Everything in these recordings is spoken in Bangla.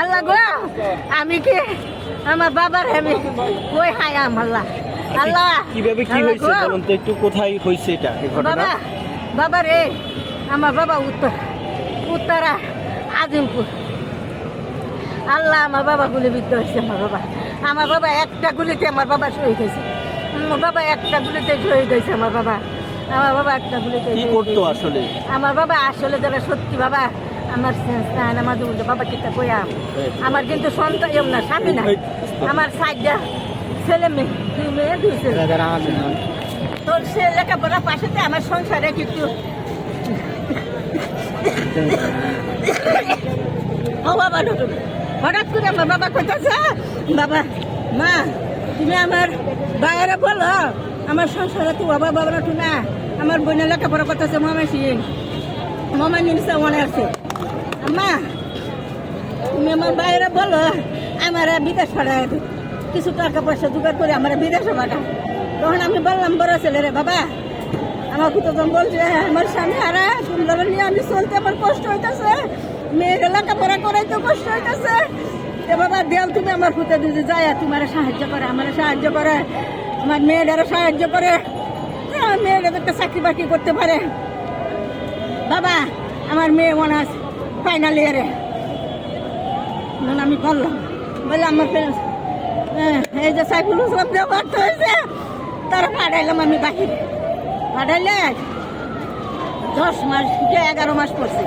আল্লাহ গো আমি কি আমার বাবার আমি কই হাই আল্লাহ আল্লাহ। কীভাবে কি হয়েছে। বলুন তো একটু কোথায় হয়েছে এটা ঘটনা? বাবা বাবা রে আমার বাবা উত্তর উত্তরা আজিমপুর আল্লাহ আমার বাবা গুলিবিদ্ধ হয়েছে আমার বাবা। আমার বাবা একটা গুলিতে আমার বাবা শহীদ হয়েছে। আমার বাবা একটা গুলিতে শহীদ হয়েছে আমার বাবা। আমার বাবা একটা গুলিতে কি করতো আসলে? আমার বাবা আসলে যারা সত্যি বাবা আমার সেন্স নাই না মাঝে মধ্যে বাবা কিতা কইয়া? আমার কিন্তু সন্তান এম না, স্বামী না আমার সাইডটা ছেলে মেয়ে, দুই মেয়ে, দুই ছেলে। তোর সে লেখাপড়া পাশেতে আমার সংসারে কিছু ও বাবা হঠাৎ করে আমার বাবা কোথাছে বাবা, মা, তুমি আমার বাইরে বলো, আমার সংসারে তো বাবা বাবা না আমার বোনের লেখাপড়া করতেছে মামা সিং মামা নিমসা মনে আছে। মা, তুমি আমার বাইরে বলো, আমার বিদেশ পাঠায় কিছু টাকা পয়সা জোগাড় করে আমার বিদেশে পাঠাও তখন আমি বললাম, বড় ছেলে রে বাবা, আমাকে তখন বলছে, আমার স্বামী আরে তোমরা নিয়ে আমি চলতে আমার কষ্ট হইতেছে, মেয়ের লেখাপড়া করাই তো কষ্ট হইতেছে। এ বাবা দেও তুমি আমার পুতে দিদি যায় তোমার সাহায্য করে, আমার সাহায্য করে, আমার মেয়েটারও সাহায্য করে। আমার মেয়েটা একটা চাকরি বাকরি করতে পারে। বাবা, আমার মেয়ে আছে ফাইনাল ইয়ারে আমি বললাম। বলে আমার ফ্রেন্ড এই যে সাইফুল ইসলাম যে ব্যর্থ হয়েছে, তারা পাঠাইলাম আমি বাহিরে পাঠাইলে দশ মাস থেকে এগারো মাস পড়ছে।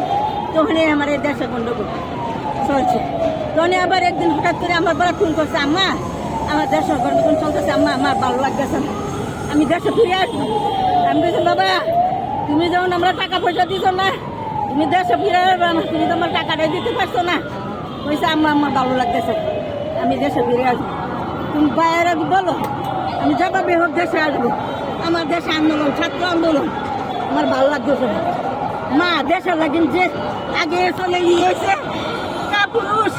তখনই আমার এই দেশে গন্ডগোল চলছে। তখন আবার একদিন হঠাৎ করে আমার বড় ফোন করছে, আম্মা, আমার দেশের গন্ডগোল চলতেছে, আম্মা, আমার ভালো লাগতেছে না। আমি দেশে ফিরে আসব। আমি বলছি, বাবা, তুমি যখন আমরা টাকা পয়সা দিছ না তুমি দেশে ফিরে আসবে না, তুমি তো আমার টাকাটাই দিতে পারছ না। পয়সা আমার আমার ভালো লাগতেছে। আমি দেশে ফিরে আসব। তুমি বাইরে বলো, আমি যেভাবে হোক দেশে আসব। আমার দেশে আন্দোলন, ছাত্র আন্দোলন, আমার ভালো লাগতেছে না। মা, দেশে লাগিন যে আগে চলে গিয়েছে পুরুষ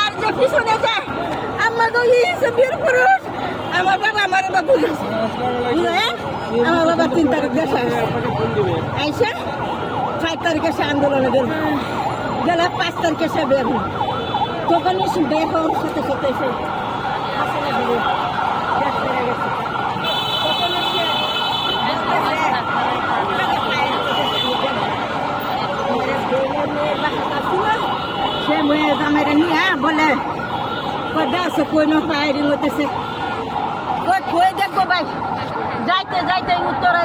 আর যে পিছনে যায় আমার তো ইয়েছে বীর পুরুষ। আমার বাবা আমার বাবা বুঝলে? আমার বাবা তিন তারিখ দেশে আইসা ছয় তারিখে সে আন্দোলনে গেল। গেলে পাঁচ তারিখে সে বের হল। তখনই সে বের হওয়ার সাথে সাথে সে বের সে সে মেয়ে জামাইরা নিয়ে বলে, কই না? ফায়ারিং হতেছে কই দেখব ভাই? যাইতে যাইতে উত্তরে